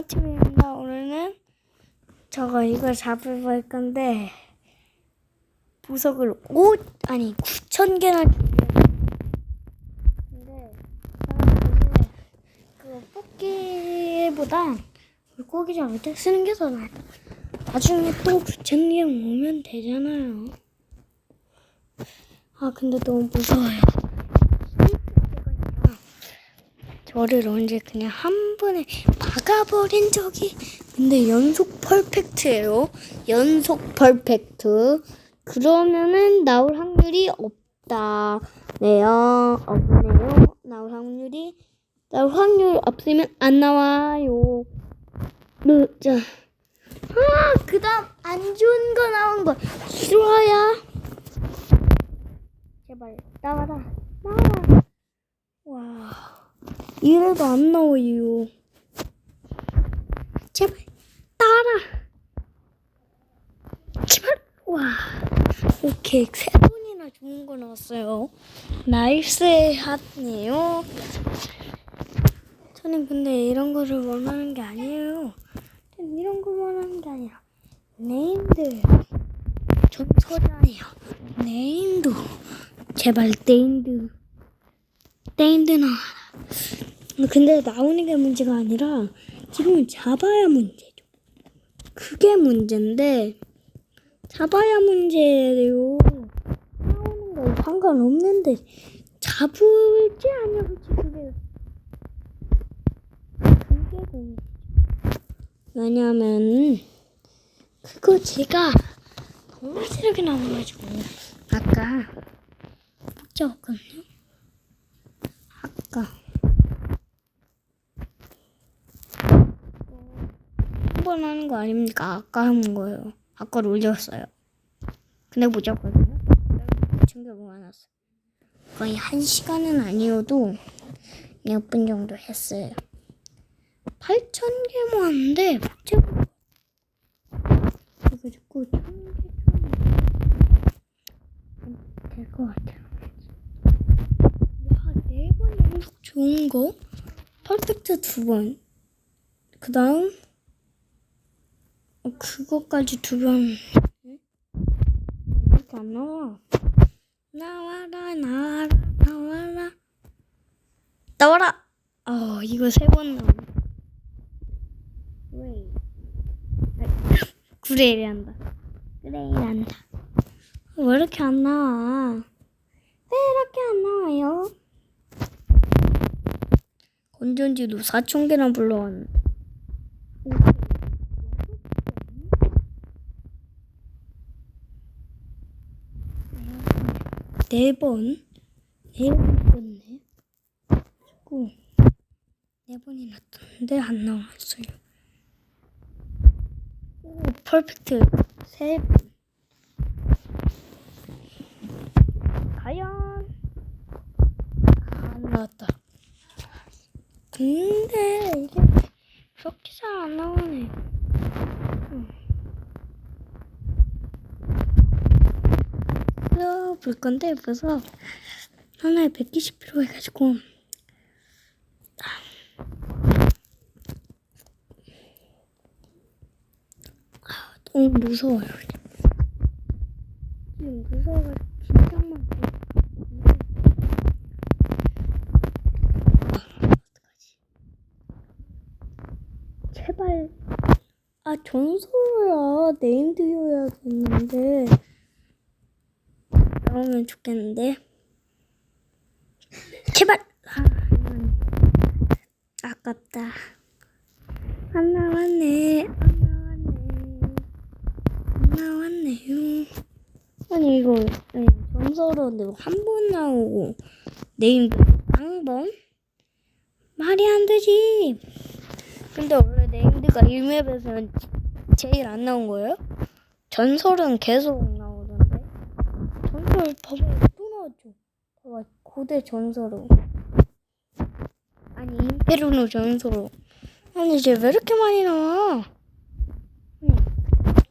팀입니다. 오늘은 저거 이걸 잡을 건데 보석을 5 아니 9천 개나 근데 저는 그 뽑기보다 물고기 잡을 때 쓰는 게 더 나아. 나중에 또 9천 개 모으면 되잖아요. 아 근데 너무 무서워요. 저를 언제 그냥 한 번에 막아버린 적이 근데 연속 퍼펙트예요. 연속 퍼펙트. 그러면은 나올 확률이 없다. 네요. 없네요. 나올 확률이 나올 확률 없으면 안 나와요. 네, 자. 아, 그다음 안 좋은 거 나온 거 싫어야. 제발 나와라. 나와라. 와. 이래도 안 나와요. 제발 따라. 제발 와. 오케이 세 번이나 좋은 거 나왔어요. 나이스 핫네요. 저는 근데 이런 거를 원하는 게 아니에요. 이런 걸 원하는 게 아니라 네임드 전설이에요. 네임드 제발 네임드 네임드 나와라. 근데 나오는 게 문제가 아니라 지금은 잡아야 문제죠. 그게 문제인데 잡아야 문제예요. 나오는 거 상관없는데 잡을지 안 잡을지 그게 그게 고민. 왜냐면 그거 제가 너무 세게 나와가지고 아까 못 잡았거든요. 아까. 한 번 하는 거 아닙니까? 아까 한 거예요. 아까 올렸어요. 근데 못 잡거든요. 챙겨 모아놨어. 거의 한 시간은 아니어도 몇 분 정도 했어요. 8천 개 모았는데 못 잡고 그래가지고 될것 같아요. 와, 네번 연속 좋은 거? 퍼펙트 두 번. 그 다음, 어, 그거까지 두 번. 응? 왜 이렇게 안 나와? 나와라, 나와라, 나와라. 나와라! 어, 이거 세 번 나와. 왜? 구레일 한다. 구레일 한다. 왜 이렇게 안 나와? 왜 이렇게 안 나와요? 건전지도 4천 개나 불러왔는데. 네 번, 네 번 떴네. 그리고 네 번이나 떴는데 안 나왔어요. 오, 퍼펙트 세 번. 과연 아, 안 나왔다. 근데 이게 그렇게 잘 안 나오네. 응. 볼 건데 벌써 하나에 120kg 해가지고 아, 너무 무서워요. 지금 무서워가지고 긴장만 돼. 제발. 아, 전설이야. 네임드여야 됐는데. 나오면 좋겠는데. 제발! 아, 아깝다. 안 나왔네. 안 나왔네. 안 나왔네요. 아니, 이거, 아니, 전설인데 한번 나오고, 네임드 한 번? 말이 안 되지. 근데 원래 네임드가 1맵에서는 제일 안 나온 거예요? 전설은 계속. 전설 봐봐 또 나왔죠. 봐봐 고대 전설로. 아니 임페르노 전설로. 아니 이제 왜 이렇게 많이 나와? 응.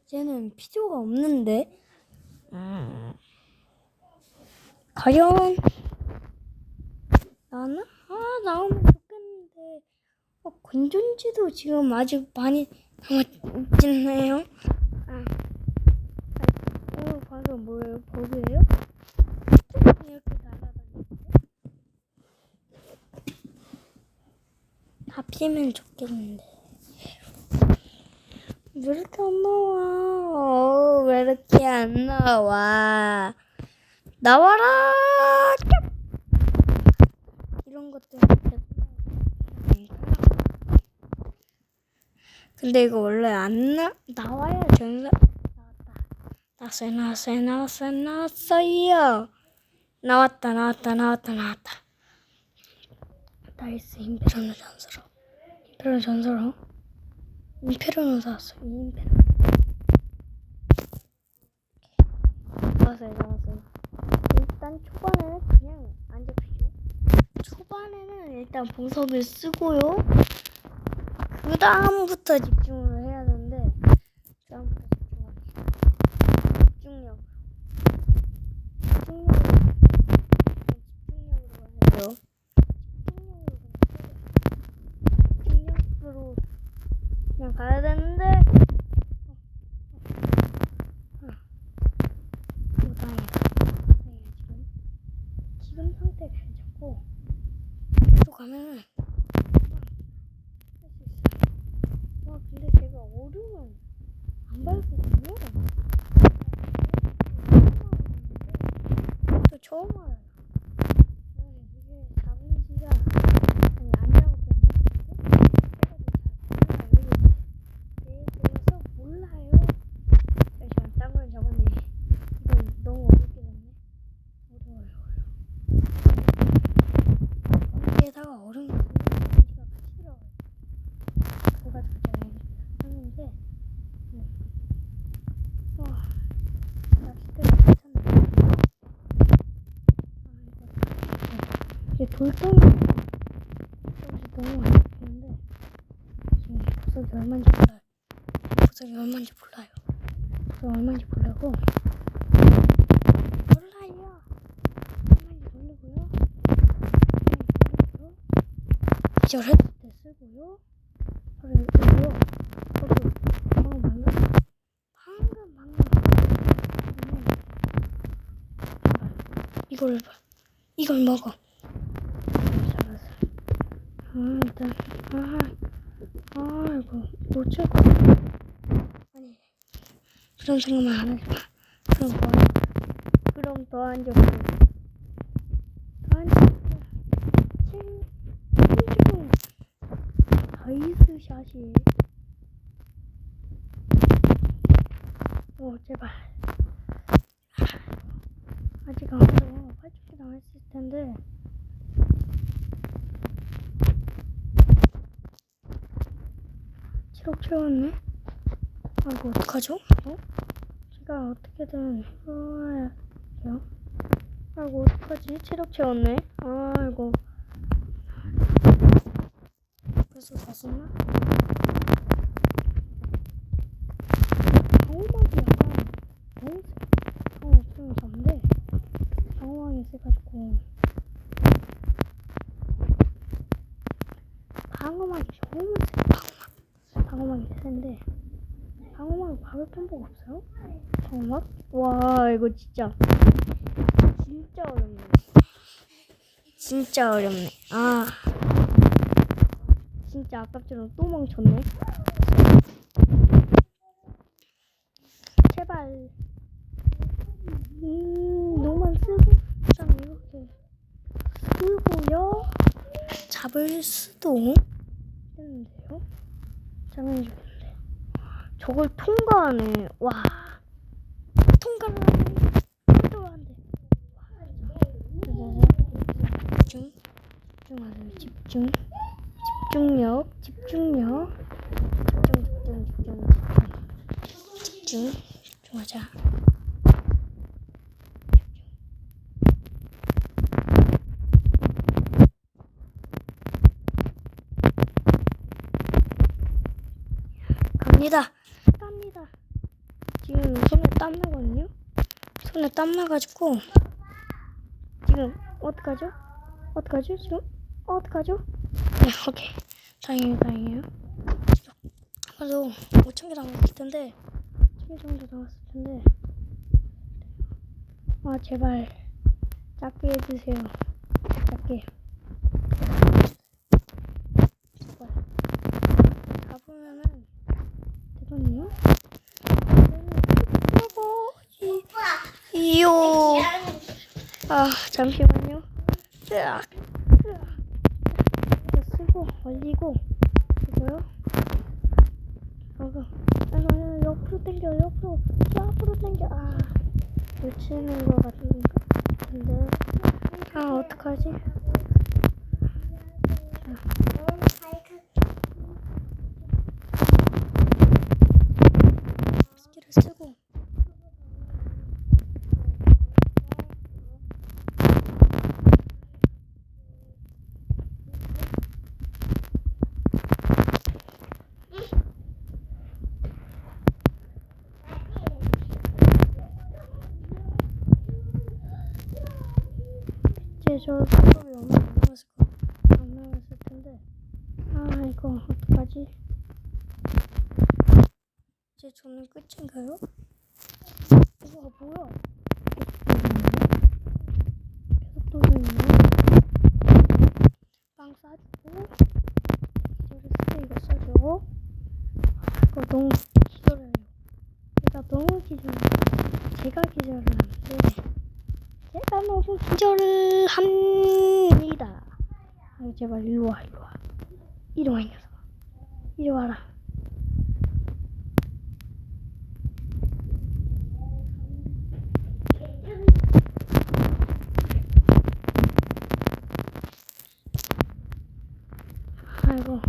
쟤는 필요가 없는데. 음. 과연 나나? 아 나오면 좋겠는데 어, 건전지도 지금 아직 많이 남았잖아요. 아, 방금 뭐예요? 버그예요? 이렇게 날아다니는데? 다 피면 좋겠는데. 왜 이렇게 안 나와? 어, 왜 이렇게 안 나와? 나와라! 이런 것들 근데 이거 원래 안 나, 나와야 전사 나왔어요 나왔어요 나왔어요 나왔어요. 나왔다 나왔다 나왔다 나왔다. 나이스 임페르노 전설어. 임페르노 전설어? 임페르노 나왔어 임페르노. 나왔어요 나왔어요. 일단 초반에는 그냥 안 잡히죠? 초반에는 일단 보석을 쓰고요. 그 다음부터 집중을 해야 되는데 그 다음부터 집중을 집중력 집중력으로 집중력으로 가야죠 집중력으로 집중력으로 그냥 가야 되는데 어, 어, 어. 오, 다행이다 다행이다 지금 지금 상태 괜찮고 또 가면은 할 수 있어요 와 근데 얼음을 안 밟거든요. 또 처음 알아요. 네, 이게 잡은 지가 아니 안 잡았거든요. 제가 더잘 알고 대해서 몰라요. 잠시만 딴 걸 잡았네. 이건 너무 어렵게 잡네. 어려워요. 어려워. 거기에다가 얼음 넣으면 지가 같이 들어가요. 그래가지고 제가 하는데 네. 와 낚싯대가 괜찮네 아 이거 네. 이게 돌덩이. 너무 안 잡히는데 지금 구석이 얼마인지 몰라요 구석이 얼마인지 몰라요. 구석이 얼마인지 모르고. 몰라요. 얼마인지 모르고요. 모르고요. 기절했을 때 쓰고요. 바로 이거요. 바로 방금 방금 방금 방금 방금 이걸 봐. 이걸 먹어. 아 일단 아 아이고 거 아니 그런 생각만 안 하지 마. 그럼 더 앉아. 그럼 더 앉아. 더 앉아. 칠 칠중 나이스 샷이. 오 제발. 아직 안 와서 8초 남았을 텐데. 칠억 채웠네. 아이고 어떡하죠? 어? 제가 어떻게든 해봐야 돼요. 아이고 어떡하지? 체력 채웠네. 아이고. 그래서 갔었나? 방어막이 약간 너무 방어 없으면 잡는데 방어막이 세가지고 방어막이 너무 세 방어막 방어막이 세는데 방법 없어요? 방어막? 와 이거 진짜 진짜 어렵네 진짜 어렵네 아 진짜 아깝지만 또 멈췄네. 제발. 음, 노만 쓰고, 딱 이렇게 쓰고요. 잡을 수도 있는데요. 좋은데. 저걸 통과하네. 와. 통과를 하네. 돼. 와, 집중. 집중하세요. 집중. 집중력, 집중력, 집중, 집중, 집중, 집중, 집중, 집중하자. 갑니다. 지금 손에 땀 나거든요. 손에 땀 나가지고 지금 어떡하죠? 어떡하죠? 지금 어떡하죠? 네, 오케이. 다행이에요, 다행이에요. 그래도 5천 개 남았을 텐데, 1천 개 정도 남았을 텐데. 아, 제발 작게 해주세요. 작게. 제발. 가보면은 되거든요. 이요. 아, 잠시만요. 으악. 이거 쓰고 올리고 이거요. 이거 이거 옆으로 당겨 옆으로 옆으로 당겨 아 놓치는 거 같은데 아 어떡하지? 스킬을 쓰고 이제 저 수업이 얼마 안 남았을 거, 안 남았을 텐데. 아, 이거 어떡하지? 이제 저는 끝인가요? 이거 뭐야? 계속 돌리네요. 빵 싸주고, 쓰고 이거 써주고. 아, 이거 너무 기절해요. 제가 너무 기절해요. 제가 기절을 하는데. 제가 너무 기절을 합니다. 아유, 제발 일로 와, 일로 와. 이리 와, 이 녀석아. 이리 와라. 아이고. 어,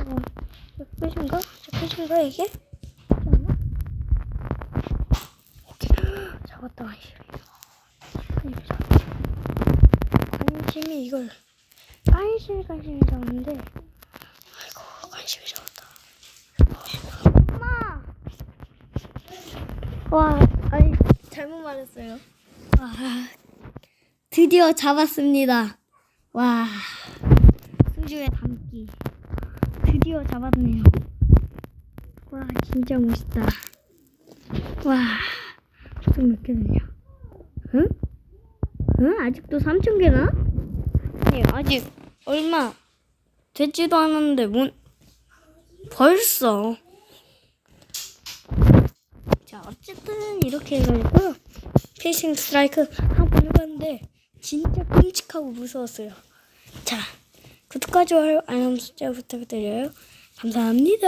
이거, 저 끝인가? 저 끝인가, 이게? 그렇지 않나? 오케이. 잡았다, 아이씨. 관심이 이걸. 관심이 관심이 잡았는데. 아이고 관심이 잡았다. 엄마! 와 아니. 잘못 말했어요. 와 드디어 잡았습니다. 와. 수주에 담기. 드디어 잡았네요. 와 진짜 멋있다. 와좀몇 개 되냐 응? 응? 아직도 3천 개나? 아니 아직 얼마 되지도 않았는데 뭔 벌써? 자 어쨌든 이렇게 해가지고 피싱 스트라이크 한번 해봤는데 진짜 끔찍하고 무서웠어요. 자 구독과 좋아요 알람 설정 부탁드려요. 감사합니다